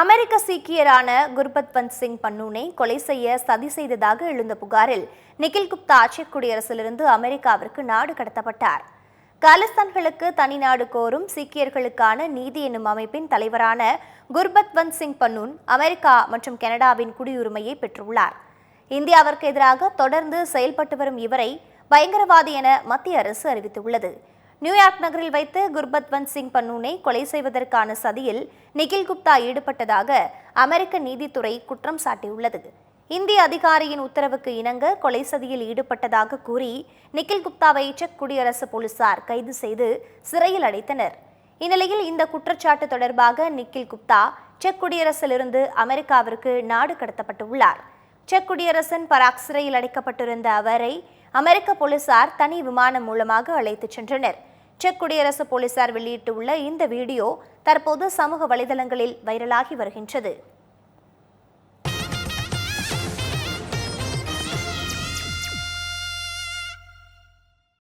அமெரிக்க சீக்கியரான குர்பத்வந்த் சிங் பன்னூனை கொலை செய்ய சதி செய்ததாக எழுந்த புகாரில் நிகில் குப்தா செக் குடியரசிலிருந்து அமெரிக்காவிற்கு நாடு கடத்தப்பட்டார். காலிஸ்தான்களுக்கு தனி நாடு கோரும் சீக்கியர்களுக்கான நீதி என்னும் அமைப்பின் தலைவரான குர்பத்வந்த் சிங் பன்னூன் அமெரிக்கா மற்றும் கனடாவின் குடியுரிமையை பெற்றுள்ளார். இந்தியாவிற்கு எதிராக தொடர்ந்து செயல்பட்டு வரும் இவரை பயங்கரவாதி என மத்திய அரசு அறிவித்துள்ளது. நியூயார்க் நகரில் வைத்து குர்பத்வந்த் சிங் பன்னூனை கொலை செய்வதற்கான சதியில் நிகில் குப்தா ஈடுபட்டதாக அமெரிக்க நீதித்துறை குற்றம் சாட்டியுள்ளது. இந்திய அதிகாரியின் உத்தரவுக்கு இணங்க கொலை சதியில் ஈடுபட்டதாக கூறி நிகில் குப்தாவை செக் குடியரசு போலீசார் கைது செய்து சிறையில் அடைத்தனர். இந்நிலையில் இந்த குற்றச்சாட்டு தொடர்பாக நிக்கில் குப்தா செக் குடியரசிலிருந்து அமெரிக்காவிற்கு நாடு கடத்தப்பட்டுள்ளார் செக் குடியரசின் பராக் சிறையில் அடைக்கப்பட்டிருந்த அவரை அமெரிக்க போலீசார் தனி விமானம் மூலமாக அழைத்துச் சென்றனர். செக் குடியரசு போலீசார் வெளியிட்டுள்ள இந்த வீடியோ தற்போது சமூக வலைதளங்களில் வைரலாகி வருகின்றது.